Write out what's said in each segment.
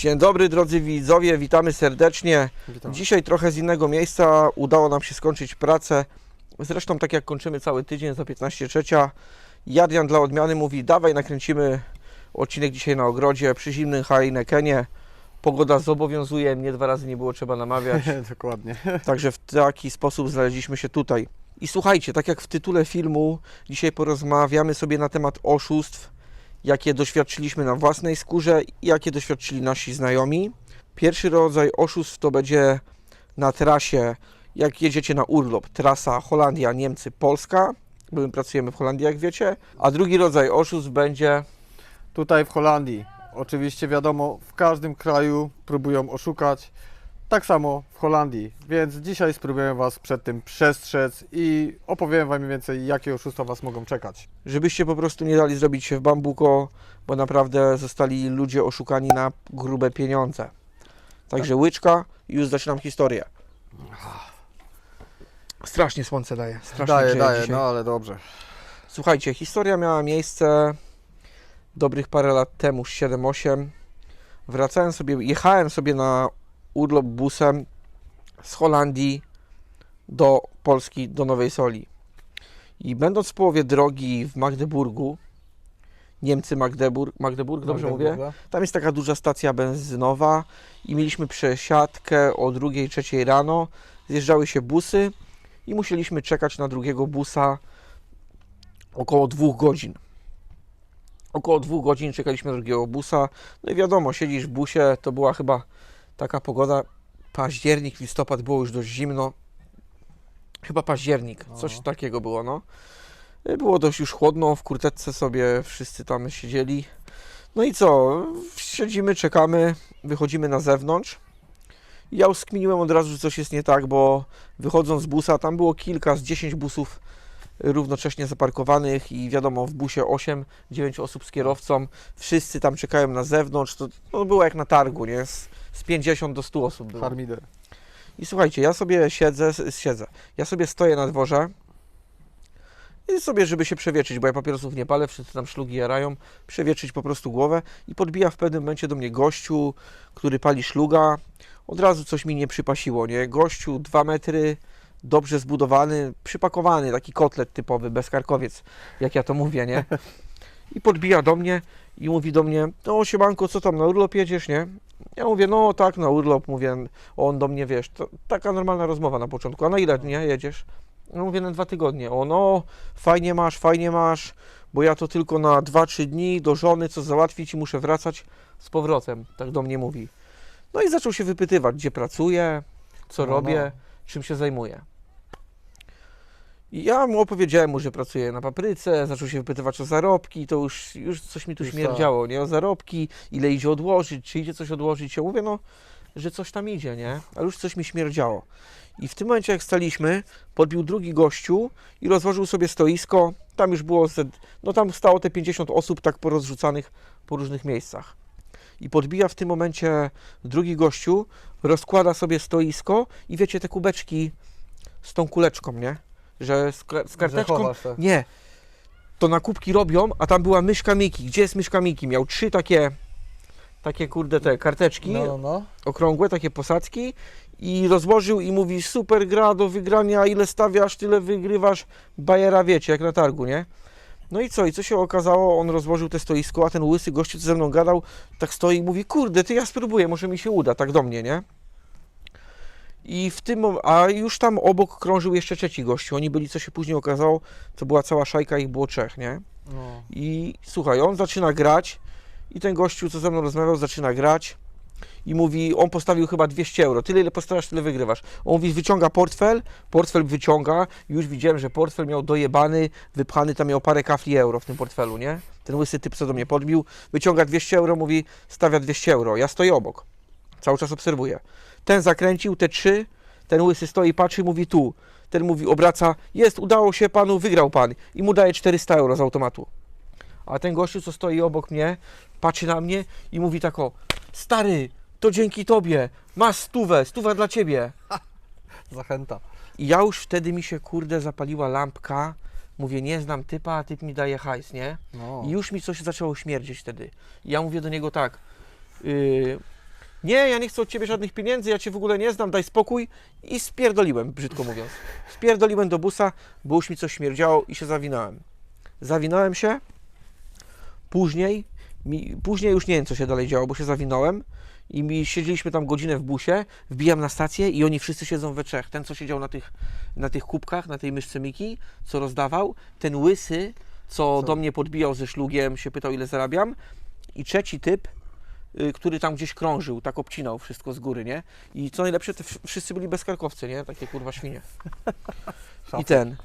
Dzień dobry drodzy widzowie, witamy serdecznie. Witam. Dzisiaj trochę z innego miejsca udało nam się skończyć pracę. Zresztą tak jak kończymy cały tydzień za 15 trzecia. Jadrian dla odmiany mówi dawaj nakręcimy odcinek dzisiaj na ogrodzie przy zimnym Heinekenie. Pogoda zobowiązuje, mnie dwa razy nie było trzeba namawiać. Dokładnie. Także w taki sposób znaleźliśmy się tutaj. I słuchajcie, tak jak w tytule filmu, dzisiaj porozmawiamy sobie na temat oszustw, jakie doświadczyliśmy na własnej skórze jakie doświadczyli nasi znajomi. Pierwszy rodzaj oszustw to będzie na trasie, jak jedziecie na urlop, trasa Holandia, Niemcy, Polska, bo my pracujemy w Holandii, jak wiecie. A drugi rodzaj oszustw będzie Tutaj w Holandii. Oczywiście wiadomo, w każdym kraju próbują oszukać. Tak samo w Holandii. Więc dzisiaj spróbuję Was przed tym przestrzec i opowiem Wam więcej, jakie oszustwa Was mogą czekać. żebyście po prostu nie dali zrobić się w bambuko, bo naprawdę zostali ludzie oszukani na grube pieniądze. Także łyczka i już zaczynam historię. Strasznie słońce daje. Strasznie Daję, grzeje daję, dzisiaj. no ale dobrze. Słuchajcie, historia miała miejsce dobrych parę lat temu, 7-8. Wracałem sobie, jechałem sobie na urlop busem z Holandii do Polski, do Nowej Soli. I będąc w połowie drogi w Magdeburgu, Niemcy Magdeburg, Magdeburg, dobrze mówię? Tam jest taka duża stacja benzynowa i mieliśmy przesiadkę o 2-3 rano. Zjeżdżały się busy i musieliśmy czekać na drugiego busa około dwóch godzin. Około dwóch godzin czekaliśmy na drugiego busa. No i wiadomo, siedzisz w busie, to była chyba taka pogoda, październik, listopad, było już dość zimno. Chyba październik, coś No. takiego było, no. Y, Było dość już chłodno, w kurteczce sobie wszyscy tam siedzieli. No i co, siedzimy, czekamy, wychodzimy na zewnątrz. Ja już skminiłem od razu, że coś jest nie tak, bo wychodząc z busa, tam było kilka z 10 busów równocześnie zaparkowanych i wiadomo, w busie 8-9 osób z kierowcą, wszyscy tam czekają na zewnątrz, to no, było jak na targu, nie? Z, z 50 do 100 osób było. Harmider. I słuchajcie, ja sobie siedzę, siedzę, ja sobie stoję na dworze i sobie, żeby się przewietrzyć, bo ja papierosów nie palę, wszyscy tam szlugi jarają, przewietrzyć po prostu głowę i podbija w pewnym momencie do mnie gościu, który pali szluga. Od razu coś mi nie przypasiło, nie? Gościu, dwa metry, dobrze zbudowany, przypakowany, taki kotlet typowy, bezkarkowiec, jak ja to mówię, nie? I podbija do mnie i mówi do mnie, no siemanko, co tam, na urlop jedziesz, nie? Ja mówię, no tak, na urlop, mówię, on do mnie, wiesz, to taka normalna rozmowa na początku, a na ile nie jedziesz? No mówię, na dwa tygodnie. O, no, fajnie masz, fajnie masz, bo ja to tylko na 2-3 dni do żony, co załatwić i muszę wracać z powrotem, tak do mnie mówi. No i zaczął się wypytywać, gdzie pracuję, co No, robię, no. czym się zajmuję. Ja mu opowiedziałem mu, że pracuję na papryce, zaczął się wypytywać o zarobki, to już, już coś mi tu Już śmierdziało, nie? O zarobki, ile idzie odłożyć, czy idzie coś odłożyć. Ja mówię, no, że coś tam idzie, nie? Ale już coś mi śmierdziało. I w tym momencie, jak staliśmy, podbił drugi gościu i rozłożył sobie stoisko. Tam już było, no tam stało te 50 osób tak porozrzucanych po różnych miejscach. I podbija w tym momencie drugi gościu, rozkłada sobie stoisko i wiecie, te kubeczki z tą kuleczką, nie? Że z, kre- z karteczką, nie. To na kubki robią, a tam była myszka Miki. Gdzie jest myszka Miki? Miał trzy takie, takie kurde te karteczki No, no, no. okrągłe, takie posadzki i rozłożył i mówi super gra do wygrania, ile stawiasz, tyle wygrywasz, bajera wiecie, jak na targu, nie? No i co? I co się okazało? On rozłożył te stoisko, a ten łysy gościu, co ze mną gadał, tak stoi i mówi, kurde, ty ja spróbuję, może mi się uda, tak do mnie, nie? I w tym, a już tam obok krążył jeszcze trzeci gościu. Oni byli, co się później okazało, to była cała szajka, ich było trzech, nie? no. I słuchaj, on zaczyna grać i ten gościu, co ze mną rozmawiał, zaczyna grać i mówi, on postawił chyba 200 euro, tyle ile postawiasz, tyle wygrywasz. On mówi, wyciąga portfel, portfel wyciąga, już widziałem, że portfel miał dojebany, wypchany, tam miał parę kafli euro w tym portfelu, nie? Ten łysy typ, co do mnie podbił, wyciąga 200 euro, mówi, stawia 200 euro, ja stoję obok, cały czas obserwuję. Ten zakręcił, te trzy, ten łysy stoi, patrzy, mówi tu, ten mówi, obraca, jest, udało się panu, wygrał pan i mu daje 400 euro z automatu. A ten gościu, co stoi obok mnie, patrzy na mnie i mówi tak o, stary, to dzięki tobie, masz stówę, stuwa dla ciebie. Zachęta. I ja już wtedy mi się, kurde, zapaliła lampka, mówię, nie znam typa, a typ mi daje hajs, nie? No. I już mi coś zaczęło śmierdzieć wtedy. I ja mówię do niego tak, yy, Nie, ja nie chcę od ciebie żadnych pieniędzy, ja cię w ogóle nie znam, daj spokój. I spierdoliłem, brzydko mówiąc. Spierdoliłem do busa, bo już mi coś śmierdziało i się zawinąłem. Zawinąłem się. Później, mi, później już nie wiem, co się dalej działo, bo się zawinąłem. I mi siedzieliśmy tam godzinę w busie, wbijam na stację i oni wszyscy siedzą we trzech. Ten, co siedział na tych, na tych kubkach, na tej myszce Miki, co rozdawał, ten łysy, co, Co? do mnie podbijał ze szlugiem, się pytał, ile zarabiam. I trzeci typ, który tam gdzieś krążył, tak obcinał wszystko z góry, nie? I co najlepsze, to w- wszyscy byli bezkarkowcy, nie? Takie kurwa świnie. I ten.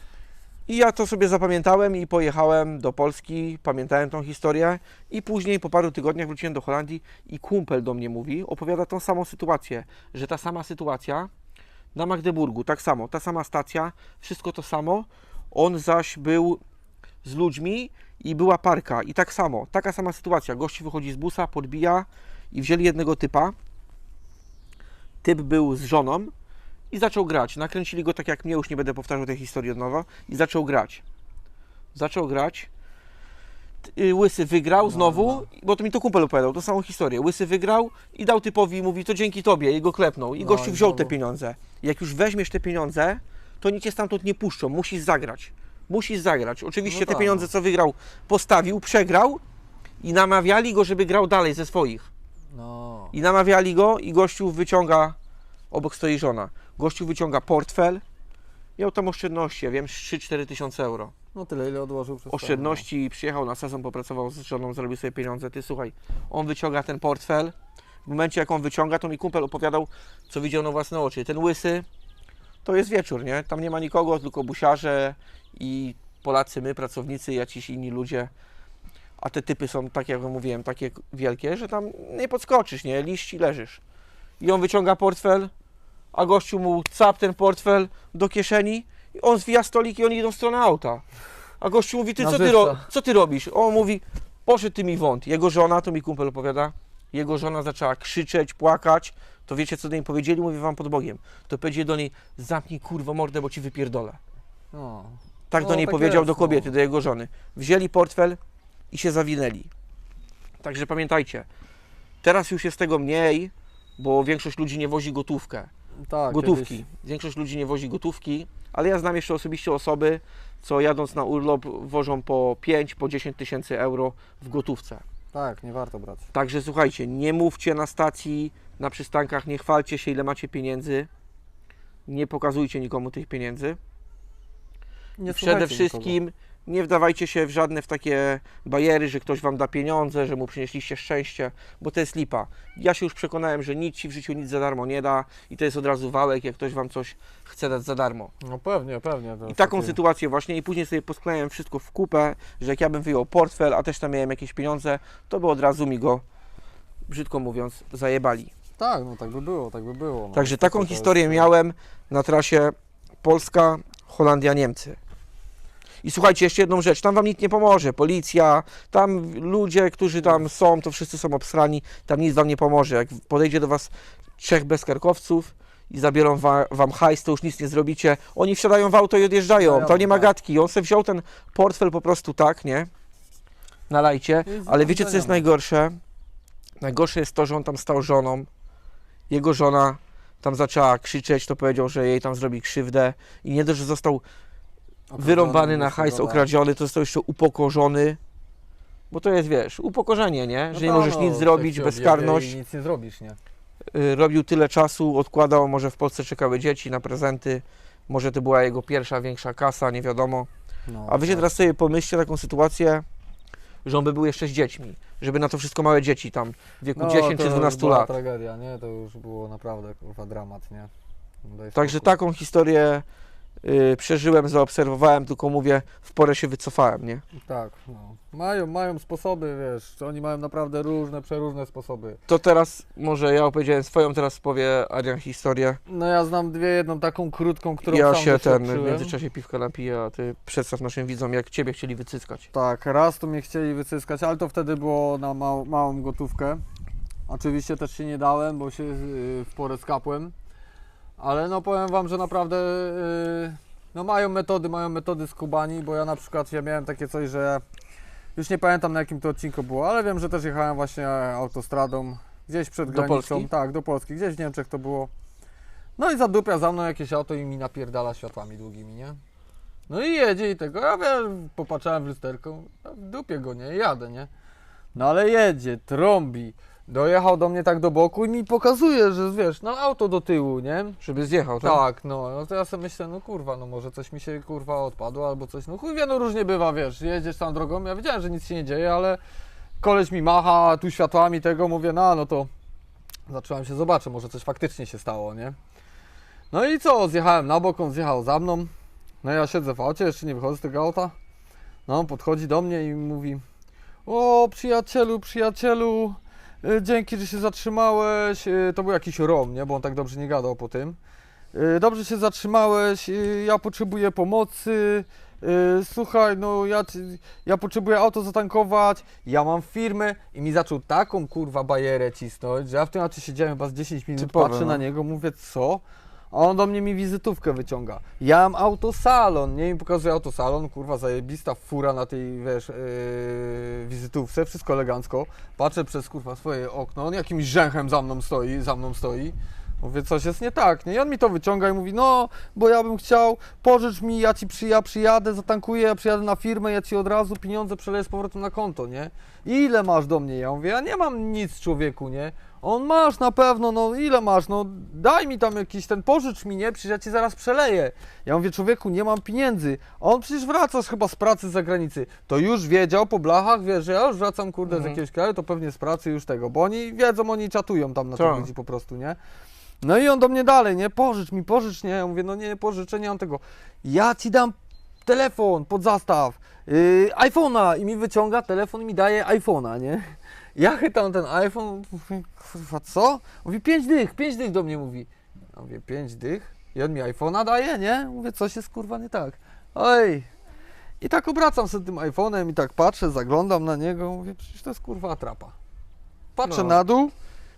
I ja to sobie zapamiętałem i pojechałem do Polski, pamiętałem tą historię i później po paru tygodniach wróciłem do Holandii i kumpel do mnie mówi, opowiada tą samą sytuację, że ta sama sytuacja na Magdeburgu, tak samo, ta sama stacja, wszystko to samo, on zaś był z ludźmi i była parka. I tak samo, taka sama sytuacja, gości wychodzi z busa, podbija i wzięli jednego typa, typ był z żoną i zaczął grać, nakręcili go tak jak mnie, już nie będę powtarzał tej historii od nowa. I zaczął grać, zaczął grać, Y, Łysy wygrał znowu, bo to mi to kumpel opowiadał, tą samą historię. Łysy wygrał i dał typowi, mówi, to dzięki tobie, i go klepnął. I No gościu wziął te pieniądze. Jak już weźmiesz te pieniądze, to nic cię stamtąd nie puszczą, musisz zagrać. Musisz zagrać. Oczywiście No te tak, pieniądze, no. co wygrał, postawił, przegrał i namawiali go, żeby grał dalej ze swoich. No. I namawiali go i gościu wyciąga, obok stoi żona, gościu wyciąga portfel, miał tam oszczędności, ja wiem, 3-4 tysiące euro No tyle, ile odłożył przez oszczędności, przyjechał na sezon, popracował z żoną, zarobił sobie pieniądze. Ty słuchaj, on wyciąga ten portfel. W momencie jak on wyciąga, to mi kumpel opowiadał, co widział na własne oczy. Ten łysy to jest wieczór, nie? Tam nie ma nikogo, tylko busiarze i Polacy, my, pracownicy, jacyś inni ludzie. A te typy są, tak jak mówiłem, takie wielkie, że tam nie podskoczysz, nie? Liści leżysz. I on wyciąga portfel, a gościu mu cap ten portfel do kieszeni i on zwija stolik i oni idą w stronę auta. A gościu mówi, ty co ty, ro- co ty robisz? On mówi, poszedł ty mi wąt. Jego żona, to mi kumpel opowiada, jego żona zaczęła krzyczeć, płakać. To wiecie, co do niej powiedzieli? Mówię wam pod Bogiem. To powiedzieli do niej, zamknij kurwa mordę, bo ci wypierdolę. No. Tak No, do niej tak powiedział jest, do kobiety, no. do jego żony. Wzięli portfel i się zawinęli. Także pamiętajcie, teraz już jest tego mniej, bo większość ludzi nie wozi gotówkę. Tak, gotówki. kiedyś- Większość ludzi nie wozi gotówki, ale ja znam jeszcze osobiście osoby, co jadąc na urlop wożą po 5, po 10 tysięcy euro w gotówce. Tak, nie warto brać. Także słuchajcie, nie mówcie na stacji, na przystankach, nie chwalcie się ile macie pieniędzy. Nie pokazujcie nikomu tych pieniędzy. Nie Przede wszystkim nie wdawajcie się w żadne w takie bajery, że ktoś wam da pieniądze, że mu przynieśliście szczęście, bo to jest lipa. Ja się już przekonałem, że nic ci w życiu nic za darmo nie da i to jest od razu wałek, jak ktoś wam coś chce dać za darmo. nikogo. No pewnie, pewnie. I taką takie- sytuację właśnie i później sobie posklejałem wszystko w kupę, że jak ja bym wyjął portfel, a też tam miałem jakieś pieniądze, to by od razu mi go, brzydko mówiąc, zajebali. Tak, no tak by było, tak by było. No. Także taką historię miałem na trasie Polska, Holandia, Niemcy. I słuchajcie, jeszcze jedną rzecz, tam wam nic nie pomoże. Policja, tam ludzie, którzy tam są, to wszyscy są obsrani, tam nic wam nie pomoże. Jak podejdzie do was trzech bezkarkowców i zabiorą wa, wam hajs, to już nic nie zrobicie. Oni wsiadają w auto i odjeżdżają. Tam nie ma tak. gadki. On sobie wziął ten portfel po prostu tak, nie? Na lajcie. Ale wiecie, co jest najgorsze? Najgorsze jest to, że on tam stał żoną. Jego żona tam zaczęła krzyczeć, to powiedział, że jej tam zrobi krzywdę. I nie dość, że został wyrąbany na hajs, okradziony, to został jeszcze upokorzony. Bo to jest, wiesz, upokorzenie, nie? No że nie tak, możesz no, nic zrobić, bezkarność. I nic nie zrobisz, nie? Y, Robił tyle czasu, odkładał, może w Polsce czekały dzieci na prezenty. Może to była jego pierwsza, większa kasa, nie wiadomo. No, A wy się tak. teraz sobie pomyślcie taką sytuację, że on by był jeszcze z dziećmi. Żeby na to wszystko małe dzieci tam w wieku No, 10 to czy już 12 była lat. tragedia, nie? To już było naprawdę kurwa dramat, nie? Daj Także spokój. taką historię y, przeżyłem, zaobserwowałem, tylko mówię, w porę się wycofałem, nie? Tak, no. Mają, mają sposoby, wiesz, oni mają naprawdę różne, przeróżne sposoby. To teraz może ja opowiedziałem swoją, teraz powie Adrian historię. No ja znam dwie, jedną taką krótką, którą ja sam się ten w doświadczyłem. międzyczasie piwka napiję, a ty przedstaw naszym widzom, jak ciebie chcieli wycyskać. Tak, raz to mnie chcieli wycyskać, ale to wtedy było na mał, małą gotówkę. Oczywiście też się nie dałem, bo się yy, w porę skapłem. Ale no powiem Wam, że naprawdę yy, no mają metody, mają metody skubani, bo ja na przykład ja miałem takie coś, że już nie pamiętam na jakim to odcinku było, ale wiem, że też jechałem właśnie autostradą gdzieś przed Do granicą. Polski? Tak, do Polski, gdzieś w Niemczech to było. No i zadupia za mną jakieś auto i mi napierdala światłami długimi, nie? No i jedzie i tego, ja wiem, popatrzałem w lusterko, a w dupie go, nie, jadę, nie? No ale jedzie, trąbi, dojechał do mnie tak do boku i mi pokazuje, że wiesz, no auto do tyłu, nie? Żeby zjechał, tak? Tak, no, no to ja sobie myślę, no kurwa, no może coś mi się kurwa odpadło albo coś, no chuj wie, no różnie bywa, wiesz, jedziesz tam drogą, ja wiedziałem, że nic się nie dzieje, ale koleś mi macha tu światłami tego, mówię, no, no to zacząłem się, zobaczę, może coś faktycznie się stało, nie? No i co, zjechałem na bok, on zjechał za mną, no ja siedzę w aucie, jeszcze nie wychodzę z tego auta, no on podchodzi do mnie i mówi, o przyjacielu, przyjacielu, dzięki, że się zatrzymałeś, y, to był jakiś Rom, nie, bo on tak dobrze nie gadał po tym, Y, Dobrze się zatrzymałeś, ja potrzebuję pomocy. Słuchaj, no ja, ja potrzebuję auto zatankować, ja mam firmę i mi zaczął taką kurwa bajerę cisnąć, że ja w tym aucie siedziałem chyba z 10 minut, Typowe, patrzę no. na niego, mówię co? A on do mnie mi wizytówkę wyciąga. Ja mam autosalon, nie? I pokazuje autosalon, kurwa zajebista fura na tej, wiesz, yy, wizytówce, wszystko elegancko. Patrzę przez kurwa swoje okno, on jakimś rzęchem za mną stoi, za mną stoi. Mówię, coś jest nie tak, nie? I on mi to wyciąga i mówi, no, bo ja bym chciał, pożycz mi, ja ci przyja, przyjadę, zatankuję, ja przyjadę na firmę, ja ci od razu pieniądze przeleję z powrotem na konto, nie? Ile masz do mnie? Ja mówię, ja nie mam nic, człowieku, nie? On masz na pewno, no ile masz, no daj mi tam jakiś ten, pożycz mi, nie? Przecież ja ci zaraz przeleję. Ja mówię, człowieku, nie mam pieniędzy. A on przecież wracasz chyba z pracy z zagranicy. To już wiedział po blachach, wiesz, że ja już wracam, kurde, z Mhm. jakiegoś kraju, to pewnie z pracy już tego, bo oni wiedzą, oni czatują tam na tych Tak. ludzi po prostu, nie? No i on do mnie dalej, nie? Pożycz mi, pożycz, nie? Ja mówię, no nie, pożyczę, nie mam tego. Ja ci dam telefon pod zastaw, yy, iPhone'a i mi wyciąga telefon i mi daje iPhone'a, nie? Ja chytam ten iPhone, mówię, kurwa, co? Mówi, pięć dych, pięć dych do mnie mówi. Ja mówię, pięć dych? I on mi iPhone'a daje, nie? Mówię, coś jest kurwa nie tak. Oj. I tak obracam sobie tym iPhone'em i tak patrzę, zaglądam na niego, mówię, przecież to jest kurwa atrapa. Patrzę No. na dół,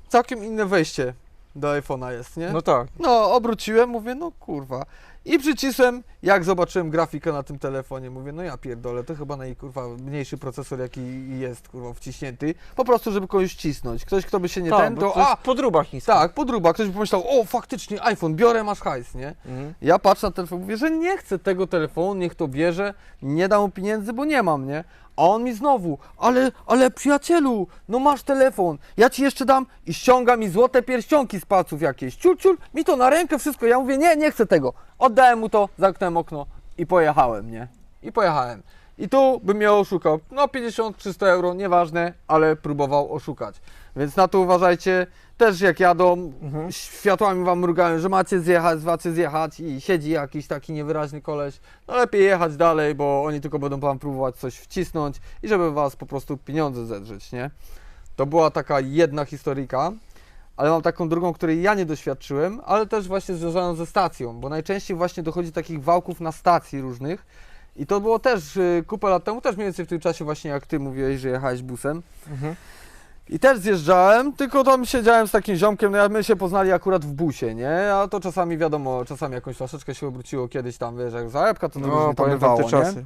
całkiem inne wejście do iPhone'a jest, nie? No tak. No, obróciłem, mówię, no kurwa. I przycisłem, jak zobaczyłem grafikę na tym telefonie, mówię, no ja pierdolę, to chyba naj, kurwa, mniejszy procesor, jaki jest, kurwa, wciśnięty. Po prostu, żeby kogoś cisnąć. Ktoś, kto by się nie tak, ten, to, a, podróba chińska. tak, podruba. Ktoś by pomyślał, o, faktycznie, iPhone, biorę, masz hajs, nie? Mhm. Ja patrzę na telefon, mówię, że nie chcę tego telefonu, niech to bierze, nie dam mu pieniędzy, bo nie mam, nie? A on mi znowu, ale, ale przyjacielu, no masz telefon, ja ci jeszcze dam i ściąga mi złote pierścionki z palców jakieś, ciul, ciul, mi to na rękę wszystko, ja mówię, nie, nie chcę tego. Oddałem mu to, zamknąłem okno i pojechałem, nie? I pojechałem. I tu bym mnie oszukał, no 50-300 euro, nieważne, ale próbował oszukać. Więc na to uważajcie, też jak jadą, Mhm. światłami wam mrugają, że macie zjechać, macie zjechać i siedzi jakiś taki niewyraźny koleś, no lepiej jechać dalej, bo oni tylko będą wam próbować coś wcisnąć i żeby was po prostu pieniądze zedrzeć, nie? To była taka jedna historyjka, ale mam taką drugą, której ja nie doświadczyłem, ale też właśnie związaną ze stacją, bo najczęściej właśnie dochodzi takich wałków na stacji różnych i to było też y, kupę lat temu, też mniej więcej w tym czasie właśnie jak ty mówiłeś, że jechałeś busem. Mhm. I też zjeżdżałem, tylko tam siedziałem z takim ziomkiem, no ja my się poznali akurat w busie, nie? A to czasami wiadomo, czasami jakąś flaszeczkę się obróciło kiedyś tam, wiesz, jak zajebka, to no, różnie tam bywało, nie? czasy.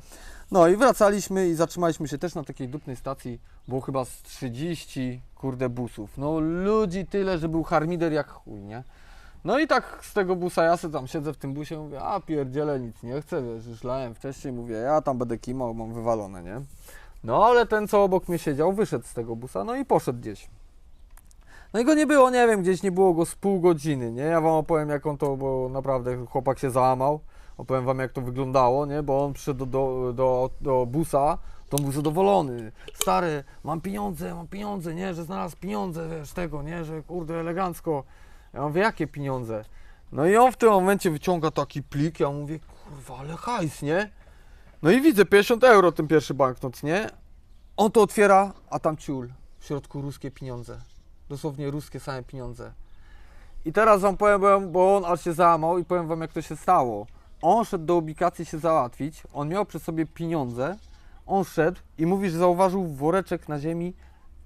No i wracaliśmy i zatrzymaliśmy się też na takiej dupnej stacji, było chyba z 30, kurde, busów. No ludzi tyle, że był harmider jak chuj, nie? No i tak z tego busa ja sobie tam siedzę w tym busie, mówię, a pierdziele, nic nie chcę, wiesz, już lałem wcześniej, mówię, ja tam będę kimał, mam wywalone, nie? No ale ten, co obok mnie siedział, wyszedł z tego busa, no i poszedł gdzieś. No i go nie było, nie wiem, gdzieś nie było go z pół godziny, nie? Ja wam opowiem, jak on to, bo naprawdę chłopak się załamał. Opowiem wam, jak to wyglądało, nie? Bo on przyszedł do, do, do, do busa, to on był zadowolony. Stary, mam pieniądze, mam pieniądze, nie? Że znalazł pieniądze, wiesz, tego, nie? Że kurde, elegancko. Ja mówię, jakie pieniądze? No i on w tym momencie wyciąga taki plik, ja mówię, kurwa, ale hajs, nie? No i widzę 50 euro ten pierwszy banknot, nie? On to otwiera, a tam ciul. W środku ruskie pieniądze. Dosłownie ruskie same pieniądze. I teraz wam powiem, bo- on aż się załamał i powiem wam jak to się stało. On szedł do ubikacji się załatwić, on miał przy sobie pieniądze, on szedł i mówi, że zauważył woreczek na ziemi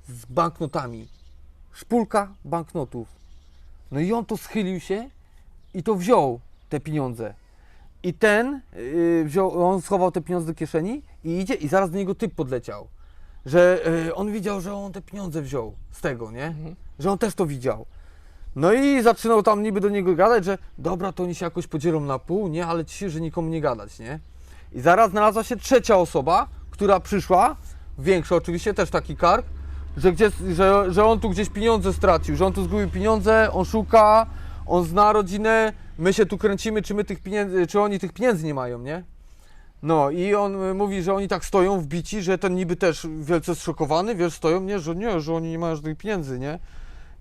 z banknotami. Szpulka banknotów. No i on to schylił się i to wziął te pieniądze. I ten yy, wziął, on schował te pieniądze do kieszeni i idzie i zaraz do niego typ podleciał. że e, on widział, że on te pieniądze wziął z tego, nie? Że on też to widział. No i zaczynał tam niby do niego gadać, że dobra, to oni się jakoś podzielą na pół, nie? Ale ci, że nikomu nie gadać, nie? I zaraz znalazła się trzecia osoba, która przyszła, większa oczywiście, też taki kark, że, gdzie, że, że on tu gdzieś pieniądze stracił, że on tu zgubił pieniądze, on szuka, on zna rodzinę, my się tu kręcimy, czy my tych pieniędzy, czy oni tych pieniędzy nie mają, nie? No i on y, mówi, że oni tak stoją wbici, że ten niby też wielce zszokowany, wiesz, stoją, nie, że nie, że oni nie mają żadnych pieniędzy, nie?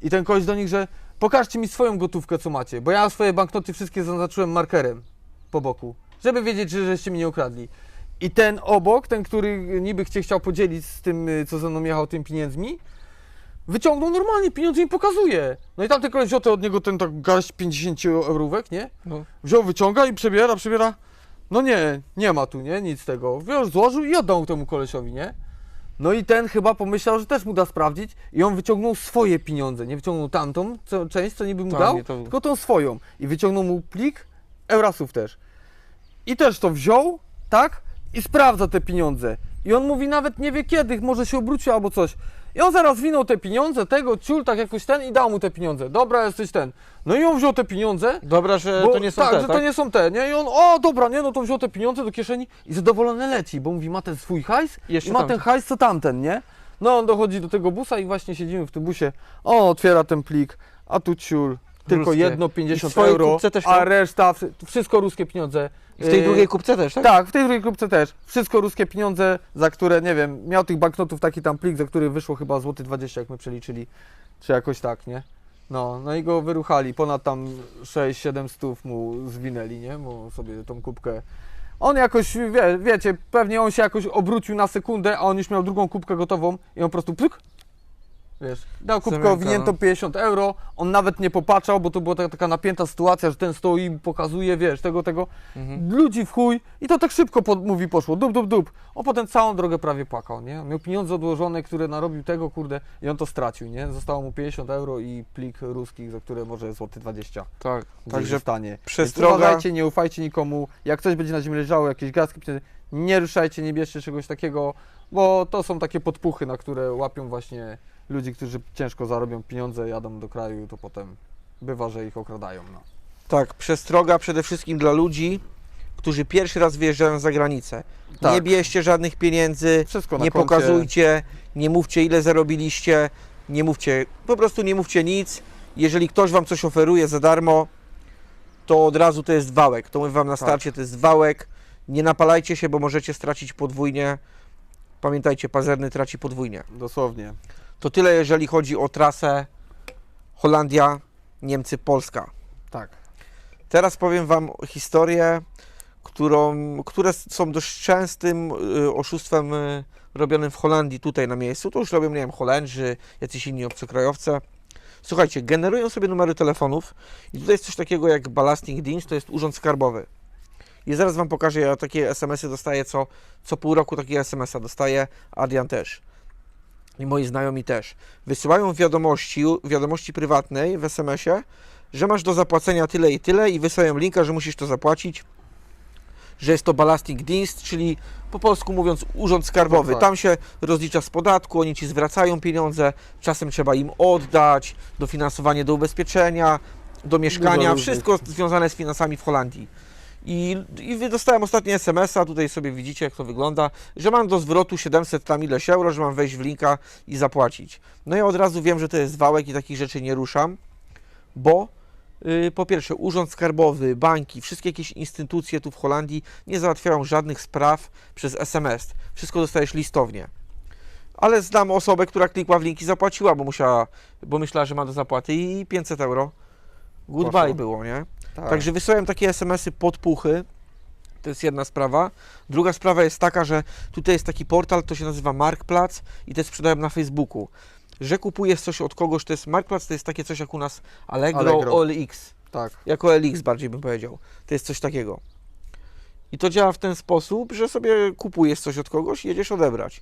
I ten koleś do nich, że pokażcie mi swoją gotówkę, co macie, bo ja swoje banknoty wszystkie zaznaczyłem markerem po boku, żeby wiedzieć, że żeście mi nie ukradli. I ten obok, ten, który niby chciał podzielić z tym, y, co ze mną jechał, tym pieniędzmi, wyciągnął normalnie pieniądze i mi pokazuje. No i tamten koleś wziął te od niego ten tak garść 50 eurówek, nie? No. Wziął, wyciąga i przebiera, przebiera. No nie, nie ma tu, nie? Nic z tego. Wiesz, złożył i oddał temu kolesiowi, nie? No i ten chyba pomyślał, że też mu da sprawdzić i on wyciągnął swoje pieniądze, nie wyciągnął tamtą co, część, co niby mu Tak, dał, nie, to- tylko tą swoją. I wyciągnął mu plik eurasów też. I też to wziął, tak? I sprawdza te pieniądze. I on mówi nawet nie wie kiedy, może się obrócił albo coś. I on zaraz winął te pieniądze, tego ciul, tak jakoś ten i dał mu te pieniądze. Dobra, jesteś ten. No i on wziął te pieniądze, Dobra, że bo, to nie są tak, te, że tak? to nie są te, nie? I on, o dobra, nie, no to wziął te pieniądze do kieszeni i zadowolony leci, bo mówi, ma ten swój hajs Jeszcze i ma tamten. ten hajs co tamten, nie? No on dochodzi do tego busa i właśnie siedzimy w tym busie, o, otwiera ten plik, a tu ciul, tylko Ruskie. jedno I 50 w swojej euro, kupce też a reszta, wszy- wszystko ruskie pieniądze. W tej Yy, drugiej kupce też, tak? tak, w tej drugiej grupce też. Wszystko ruskie pieniądze, za które, nie wiem, miał tych banknotów taki tam plik, za który wyszło chyba złoty 20, jak my przeliczyli, czy jakoś tak, nie? No, no i go wyruchali, ponad tam 6-7 stów mu zwinęli, nie? Bo sobie tą kubkę... On jakoś, wie, wiecie, pewnie on się jakoś obrócił na sekundę, a on już miał drugą kubkę gotową i on po prostu pyk, Wiesz, dał kubkę Zamyka, owiniętą no. 50 euro, on nawet nie popatrzał, bo to była taka, taka napięta sytuacja, że ten stoi i pokazuje, wiesz, tego, tego, Mhm. ludzi w chuj i to tak szybko pod, mówi poszło, dup, dup, dup. O potem całą drogę prawie płakał, nie? On Miał pieniądze odłożone, które narobił tego, kurde, i on to stracił, nie? Zostało mu 50 euro i plik ruskich, za które może złoty 20 Tak, także zostanie. przestroga- uważajcie, nie ufajcie nikomu, jak coś będzie na ziemi leżało, jakieś gazki, nie ruszajcie, nie bierzcie czegoś takiego, bo to są takie podpuchy, na które łapią właśnie ludzi, którzy ciężko zarobią pieniądze, jadą do kraju, to potem bywa, że ich okradają, no. tak, przestroga przede wszystkim dla ludzi, którzy pierwszy raz wyjeżdżają za granicę. Nie Tak. bierzcie żadnych pieniędzy, Wszystko na nie koncie. pokazujcie, nie mówcie ile zarobiliście, nie mówcie, po prostu nie mówcie nic. Jeżeli ktoś Wam coś oferuje za darmo, to od razu to jest wałek. To mówię Wam na Tak. starcie, to jest wałek. Nie napalajcie się, bo możecie stracić podwójnie. Pamiętajcie, pazerny traci podwójnie. Dosłownie. To tyle, jeżeli chodzi o trasę Holandia, Niemcy, Polska. Tak. Teraz powiem Wam historię, którą, które są dość częstym y, oszustwem y, robionym w Holandii, tutaj na miejscu. To już robią, nie wiem, Holendrzy, jacyś inni obcokrajowcy. Słuchajcie, generują sobie numery telefonów i tutaj jest coś takiego jak Ballasting Dienst, to jest urząd skarbowy. I zaraz Wam pokażę, ja takie SMS-y dostaję co, co pół roku, takie SMS-a dostaję, Adrian też. I moi znajomi też. Wysyłają wiadomości, wiadomości prywatnej w SMS-ie, że masz do zapłacenia tyle i tyle i wysyłają linka, że musisz to zapłacić, że jest to ballasting dienst, czyli po polsku mówiąc urząd skarbowy. Tak. Tam się rozlicza z podatku, oni ci zwracają pieniądze, czasem trzeba im oddać, dofinansowanie do ubezpieczenia, do mieszkania, wszystko związane z finansami w Holandii. I, I dostałem ostatnio SMS-a, tutaj sobie widzicie jak to wygląda, że mam do zwrotu 700 tam ileś euro, że mam wejść w linka i zapłacić. No ja od razu wiem, że to jest wałek i takich rzeczy nie ruszam, bo y, po pierwsze urząd skarbowy, banki, wszystkie jakieś instytucje tu w Holandii nie załatwiają żadnych spraw przez SMS. Wszystko dostajesz listownie. Ale znam osobę, która klikła w link i zapłaciła, bo musiała, bo myślała, że ma do zapłaty i 500 euro. Goodbye Poszło. było, nie? Tak. Także wysyłałem takie SMS-y pod puchy. To jest jedna sprawa. Druga sprawa jest taka, że tutaj jest taki portal, to się nazywa Marktplatz i to sprzedają na Facebooku. Że kupujesz coś od kogoś, to jest Marktplatz, to jest takie coś jak u nas Allegro, Allegro. OLX. tak. Jako OLX bardziej bym powiedział. To jest coś takiego. I to działa w ten sposób, że sobie kupujesz coś od kogoś i jedziesz odebrać.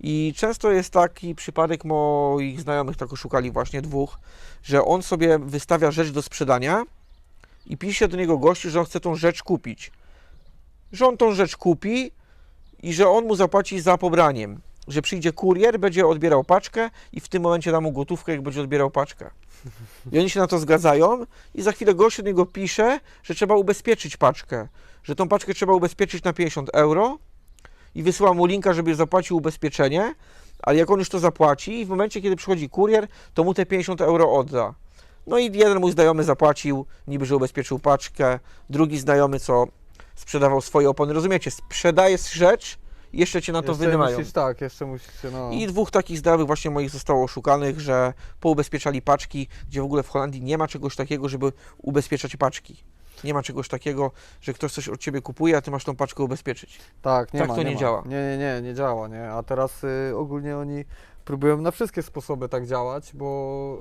I często jest taki przypadek moich znajomych, tak oszukali właśnie dwóch, że on sobie wystawia rzecz do sprzedania i pisze do niego gościu, że on chce tą rzecz kupić. Że on tą rzecz kupi i że on mu zapłaci za pobraniem. że przyjdzie kurier, będzie odbierał paczkę i w tym momencie da mu gotówkę, jak będzie odbierał paczkę. I oni się na to zgadzają i za chwilę gość od niego pisze, że trzeba ubezpieczyć paczkę, że tą paczkę trzeba ubezpieczyć na 50 euro i wysyła mu linka, żeby zapłacił ubezpieczenie, ale jak on już to zapłaci i w momencie, kiedy przychodzi kurier, to mu te 50 euro odda. No i jeden mój znajomy zapłacił, niby, że ubezpieczył paczkę, drugi znajomy, co sprzedawał swoje opony. Rozumiecie, sprzedajesz rzecz, jeszcze cię na to jeszcze wydymają. musisz, tak, jeszcze musisz się, no... I dwóch takich zdrowych właśnie moich zostało oszukanych, że poubezpieczali paczki, gdzie w ogóle w Holandii nie ma czegoś takiego, żeby ubezpieczać paczki. Nie ma czegoś takiego, że ktoś coś od ciebie kupuje, a ty masz tą paczkę ubezpieczyć. Tak, nie Tak ma, to nie ma. działa. Nie, nie, nie, nie działa, nie. A teraz y, ogólnie oni próbują na wszystkie sposoby tak działać, bo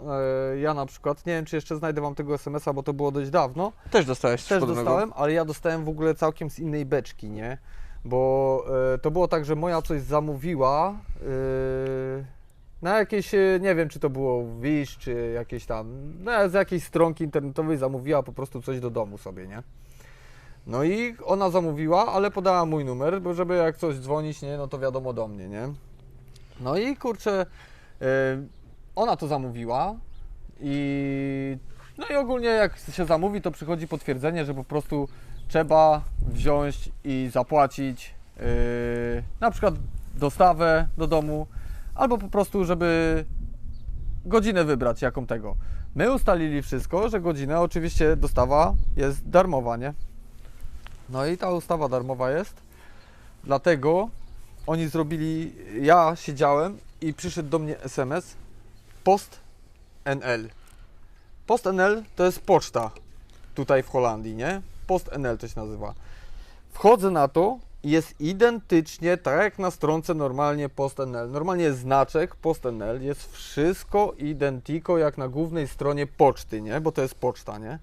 e, ja na przykład, nie wiem czy jeszcze znajdę wam tego SMS-a, bo to było dość dawno, Też dostałeś też podobnego? dostałem, ale ja dostałem w ogóle całkiem z innej beczki, nie? Bo e, to było tak, że moja coś zamówiła e, na jakieś, e, nie wiem czy to było Wish, czy jakieś tam, no, z jakiejś stronki internetowej zamówiła po prostu coś do domu sobie, nie? No i ona zamówiła, ale podała mój numer, bo żeby jak coś dzwonić, nie, no to wiadomo do mnie, nie? No i kurczę, e, ona to zamówiła i no i ogólnie jak się zamówi, to przychodzi potwierdzenie, że po prostu trzeba wziąć i zapłacić yy, na przykład dostawę do domu, albo po prostu, żeby godzinę wybrać jaką tego. My ustalili wszystko, że godzinę oczywiście dostawa jest darmowa, nie? No i ta ustawa darmowa jest, dlatego oni zrobili, ja siedziałem i przyszedł do mnie SMS post NL. Post NL to jest poczta tutaj w Holandii, nie? Post NL to się nazywa. Wchodzę na to i jest identycznie tak jak na stronce normalnie Post NL. Normalnie jest znaczek Post NL, jest wszystko identiko jak na głównej stronie poczty, nie? Bo to jest poczta, nie?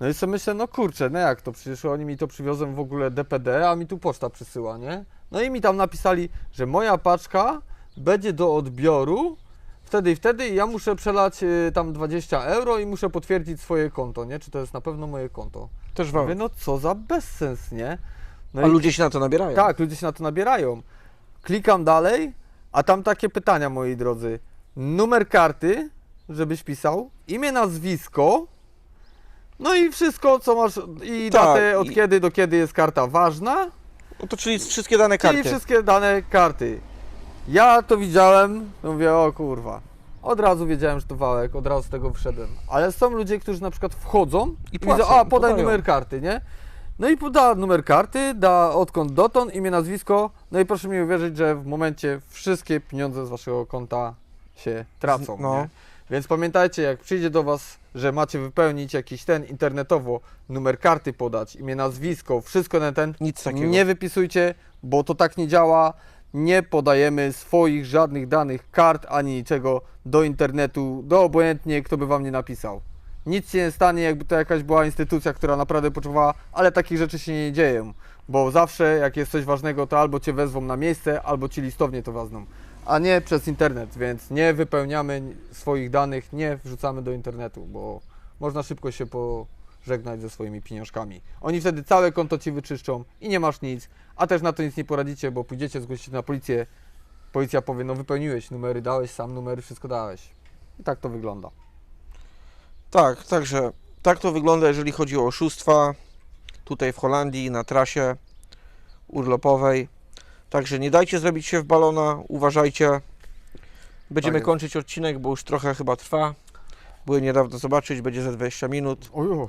No i sobie myślę, no kurczę, no jak to? Przecież oni mi to przywiozą w ogóle DPD, a mi tu poczta przysyła, nie? No i mi tam napisali, że moja paczka będzie do odbioru wtedy i wtedy i ja muszę przelać y, tam 20 euro i muszę potwierdzić swoje konto, nie? Czy to jest na pewno moje konto? Też Mówię, wam. no co za bezsens, nie? No A i- ludzie się na to nabierają. tak, ludzie się na to nabierają. Klikam dalej, a tam takie pytania, moi drodzy. Numer karty, żebyś pisał, imię, nazwisko, no i wszystko, co masz, i Tak, datę, od i- kiedy do kiedy jest karta ważna, No to czyli wszystkie dane czyli karty. wszystkie dane karty. Ja to widziałem, mówię, o kurwa. Od razu wiedziałem, że to wałek, od razu z tego wszedłem. Ale są ludzie, którzy na przykład wchodzą I i płacą, widzą, a podaj podają. numer karty, nie? No i poda numer karty, da odkąd dotąd, imię, nazwisko. No i proszę mi uwierzyć, że w momencie wszystkie pieniądze z waszego konta się tracą. No. Nie? Więc pamiętajcie, jak przyjdzie do was, że macie wypełnić jakiś ten internetowo, numer karty podać, imię, nazwisko, wszystko na ten, Nic takiego. nie wypisujcie, bo to tak nie działa. Nie podajemy swoich żadnych danych, kart ani niczego do internetu, do obojętnie kto by wam nie napisał. Nic się nie stanie, jakby to jakaś była instytucja, która naprawdę potrzebowała, ale takich rzeczy się nie dzieją. Bo zawsze jak jest coś ważnego, to albo cię wezwą na miejsce, albo ci listownie to wezmą. A nie przez internet, więc nie wypełniamy swoich danych, nie wrzucamy do internetu, bo można szybko się pożegnać ze swoimi pieniążkami. Oni wtedy całe konto ci wyczyszczą i nie masz nic, a też na to nic nie poradzicie, bo pójdziecie, zgłosicie na policję. Policja powie, no wypełniłeś numery, dałeś sam numery, wszystko dałeś. I tak to wygląda. Tak, także tak to wygląda, jeżeli chodzi o oszustwa tutaj w Holandii na trasie urlopowej. Także nie dajcie zrobić się w balona, uważajcie. Będziemy Tak jest. kończyć odcinek, bo już trochę chyba trwa. Byłem niedawno zobaczyć, będzie za 20 minut. Ojo.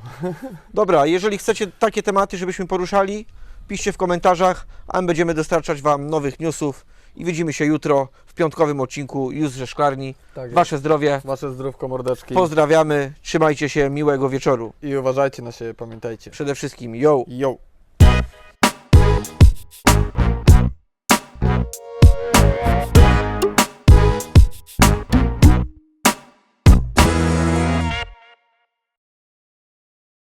Dobra, jeżeli chcecie takie tematy, żebyśmy poruszali, piszcie w komentarzach, a my będziemy dostarczać Wam nowych newsów i widzimy się jutro w piątkowym odcinku już ze szklarni. Tak jest. Wasze zdrowie, Wasze zdrówko, mordeczki. pozdrawiamy, trzymajcie się, miłego wieczoru. I uważajcie na siebie, pamiętajcie. Przede wszystkim, yo! Yo.